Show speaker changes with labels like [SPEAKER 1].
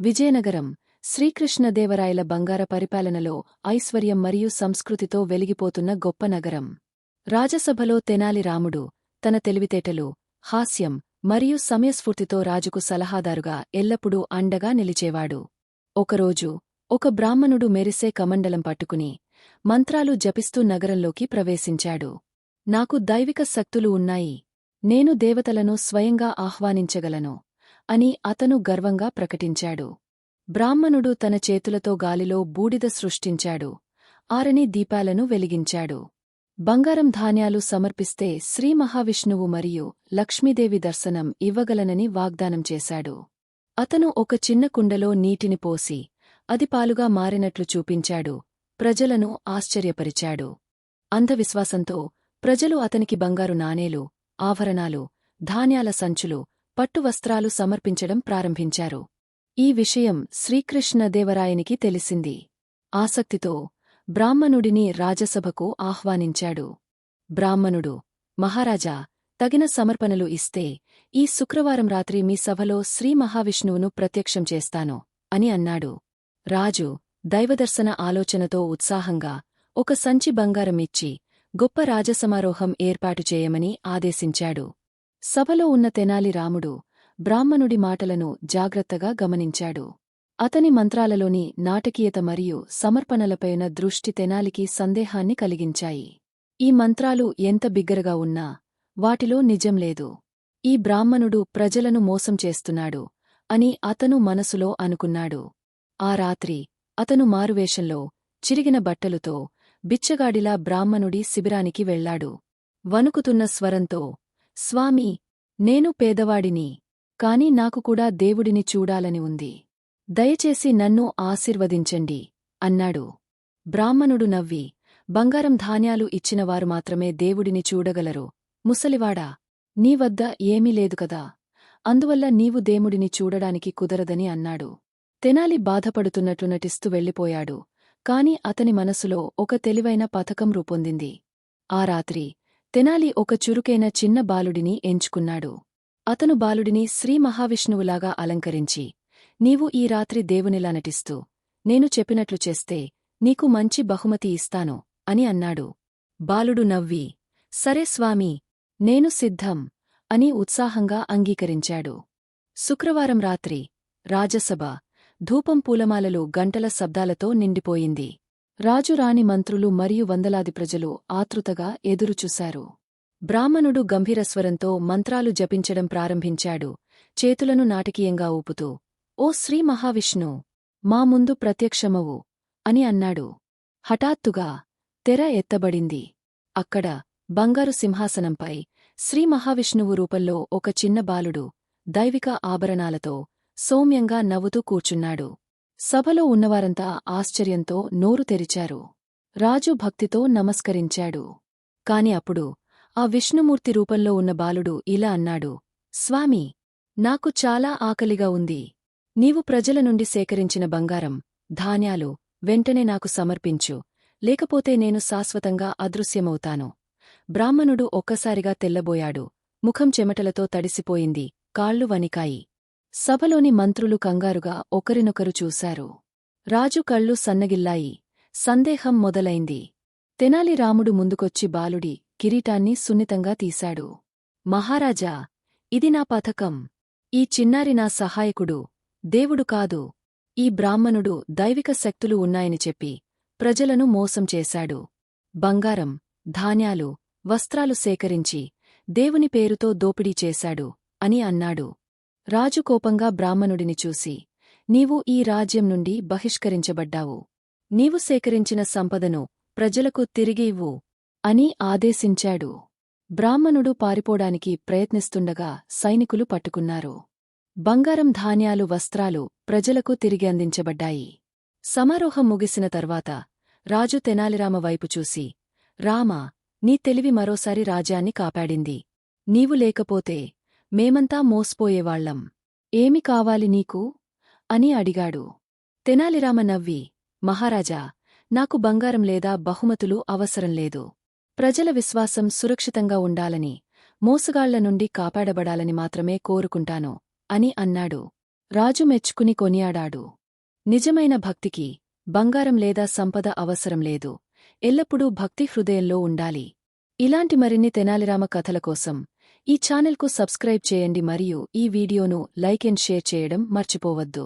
[SPEAKER 1] విజయనగరం శ్రీకృష్ణదేవరాయల బంగార పరిపాలనలో ఐశ్వర్యం మరియు సంస్కృతితో వెలిగిపోతున్న గొప్ప నగరం. రాజసభలో తెనాలి రాముడు తన తెలివితేటలు హాస్యం మరియు సమయస్ఫూర్తితో రాజుకు సలహాదారుగా ఎల్లప్పుడూ అండగా నిలిచేవాడు. ఒకరోజు ఒక బ్రాహ్మణుడు మెరిసే కమండలం పట్టుకుని మంత్రాలు జపిస్తూ నగరంలోకి ప్రవేశించాడు. నాకు దైవిక శక్తులు ఉన్నాయి. నేను దేవతలను స్వయంగా ఆహ్వానించగలను. అని అతను గర్వంగా ప్రకటించాడు. బ్రాహ్మణుడు తన చేతులతో గాలిలో బూడిద సృష్టించాడు. ఆరని దీపాలను వెలిగించాడు. బంగారం ధాన్యాలు సమర్పిస్తే శ్రీ మహావిష్ణువు మరియు లక్ష్మీదేవి దర్శనం ఇవ్వగలనని వాగ్దానం చేశాడు. అతను ఒక చిన్న కుండలో నీటిని పోసి అది పాలుగా మారినట్లు చూపించాడు. ప్రజలను ఆశ్చర్యపరిచాడు. అంధవిశ్వాసంతో ప్రజలు అతనికి బంగారు నాణేలు ఆభరణాలు ధాన్యాల సంచులు పట్టు వస్త్రాలు సమర్పించడం ప్రారంభించారు. ఈ విషయం శ్రీకృష్ణదేవరాయనికి తెలిసింది. ఆసక్తితో బ్రాహ్మణుడిని రాజసభకు ఆహ్వానించాడు. బ్రాహ్మణుడు మహారాజా తగిన సమర్పణలు ఇస్తే ఈ శుక్రవారం రాత్రి మీ సభలో శ్రీ మహావిష్ణువును ప్రత్యక్షం చేస్తాను అని అన్నాడు. రాజు దైవదర్శన ఆలోచనతో ఉత్సాహంగా ఒక సంచి బంగారం ఇచ్చి గొప్ప రాజసమారోహం ఏర్పాటు చేయమని ఆదేశించాడు. సభలో ఉన్న తెనాలి రాముడు బ్రాహ్మణుడి మాటలను జాగ్రత్తగా గమనించాడు. అతని మంత్రాలలోని నాటకీయత మరియు సమర్పణలపైన దృష్టి తెనాలికి సందేహాన్ని కలిగించాయి. ఈ మంత్రాలు ఎంత బిగ్గరగా ఉన్నా వాటిలో నిజం లేదు. ఈ బ్రాహ్మణుడు ప్రజలను మోసం చేస్తున్నాడు అని అతను మనసులో అనుకున్నాడు. ఆ రాత్రి అతను మారువేషంలో చిరిగిన బట్టలుతో బిచ్చగాడిలా బ్రాహ్మణుడి శిబిరానికి వెళ్ళాడు వణుకుతున్న స్వరంతో స్వామీ నేను పేదవాడిని కాని నాకు కూడా దేవుడిని చూడాలని ఉంది. దయచేసి నన్ను ఆశీర్వదించండి అన్నాడు. బ్రాహ్మణుడు నవ్వి బంగారం ధాన్యాలు ఇచ్చినవారు మాత్రమే దేవుడిని చూడగలరు. ముసలివాడా నీ వద్ద ఏమీ లేదు కదా అందువల్ల నీవు దేవుడిని చూడడానికి కుదరదని అన్నాడు. తెనాలి బాధపడుతున్నట్లు నటిస్తూ వెళ్ళిపోయాడు కాని అతని మనసులో ఒక తెలివైన పథకం రూపొందింది. ఆ రాత్రి తెనాలి ఒక చురుకైన చిన్న బాలుడిని ఎంచుకున్నాడు. అతను బాలుడిని శ్రీ మహావిష్ణువులాగా అలంకరించి నీవు ఈ రాత్రి దేవునిలా నటిస్తూ నేను చెప్పినట్లు చేస్తే నీకు మంచి బహుమతి ఇస్తాను అని అన్నాడు. బాలుడు నవ్వి సరే స్వామీ నేను సిద్ధం అని ఉత్సాహంగా అంగీకరించాడు. శుక్రవారం రాత్రి రాజసభ ధూపం పూలమాలలు గంటల శబ్దాలతో నిండిపోయింది. రాజురాణి మంత్రులు మరియు వందలాది ప్రజలు ఆతృతగా ఎదురుచూశారు. బ్రాహ్మణుడు గంభీరస్వరంతో మంత్రాలు జపించడం ప్రారంభించాడు. చేతులను నాటకీయంగా ఊపుతూ ఓ శ్రీ మహావిష్ణు మా ముందు ప్రత్యక్షమవు అని అన్నాడు. హఠాత్తుగా తెర ఎత్తబడింది. అక్కడ బంగారు సింహాసనంపై శ్రీ మహావిష్ణువు రూపంలో ఒక చిన్న బాలుడు దైవిక ఆభరణాలతో సౌమ్యంగా నవ్వుతూ కూర్చున్నాడు. సభలో ఉన్నవారంతా ఆశ్చర్యంతో నోరు తెరిచారు. రాజు భక్తితో నమస్కరించాడు. కాని అప్పుడు ఆ విష్ణుమూర్తి రూపంలో ఉన్న బాలుడు ఇలా అన్నాడు స్వామీ నాకు చాలా ఆకలిగా ఉంది. నీవు ప్రజల నుండి సేకరించిన బంగారం ధాన్యాలు వెంటనే నాకు సమర్పించు. లేకపోతే నేను శాశ్వతంగా అదృశ్యమవుతాను. బ్రాహ్మణుడు ఒక్కసారిగా తెల్లబోయాడు. ముఖం చెమటలతో తడిసిపోయింది. కాళ్ళు వనికాయి సభలోని మంత్రులు కంగారుగా ఒకరినొకరు చూశారు. రాజు కళ్ళు సన్నగిల్లాయి. సందేహం మొదలైంది. తెనాలి రాముడు ముందుకొచ్చి బాలుడి కిరీటాన్ని సున్నితంగా తీశాడు. మహారాజా ఇది నా పథకం. ఈ చిన్నారి నా సహాయకుడు. దేవుడు కాదు. ఈ బ్రాహ్మణుడు దైవిక శక్తులు ఉన్నాయని చెప్పి ప్రజలను మోసం చేశాడు. బంగారం ధాన్యాలు వస్త్రాలు సేకరించి దేవుని పేరుతో దోపిడీ చేశాడు అని అన్నాడు. రాజు కోపంగా బ్రాహ్మణుడిని చూసి నీవు ఈ రాజ్యం నుండి బహిష్కరించబడ్డావు. నీవు సేకరించిన సంపదను ప్రజలకు తిరిగి ఇవ్వు అని ఆదేశించాడు. బ్రాహ్మణుడు పారిపోడానికి ప్రయత్నిస్తుండగా సైనికులు పట్టుకున్నారు. బంగారం ధాన్యాలు వస్త్రాలు ప్రజలకు తిరిగి అందించబడ్డాయి. సమారోహం ముగిసిన తర్వాత రాజు తెనాలిరామ వైపు చూసి రామా నీ తెలివి మరోసారి రాజ్యాన్ని కాపాడింది. నీవు లేకపోతే మేమంతా మోస్పోయేవాళ్ళం ఏమి కావాలి నీకు? అని అడిగాడు. తెనాలిరామ నవ్వి మహారాజా నాకు బంగారం లేదా బహుమతులు అవసరం లేదు. ప్రజల విశ్వాసం సురక్షితంగా ఉండాలని మోసగాళ్ళ నుండి కాపాడబడాలని మాత్రమే కోరుకుంటాను అని అన్నాడు. రాజు మెచ్చుకుని కొనియాడాడు. నిజమైన భక్తికి బంగారం లేదా సంపద అవసరం లేదు. ఎల్లప్పుడూ భక్తి హృదయంలో ఉండాలి. ఇలాంటి మరిన్ని తెనాలిరామ కథల కోసం ఈ ఛానల్కు సబ్స్క్రైబ్ చేయండి మరియు ఈ వీడియోను లైక్ అండ్ షేర్ చేయడం మర్చిపోవద్దు.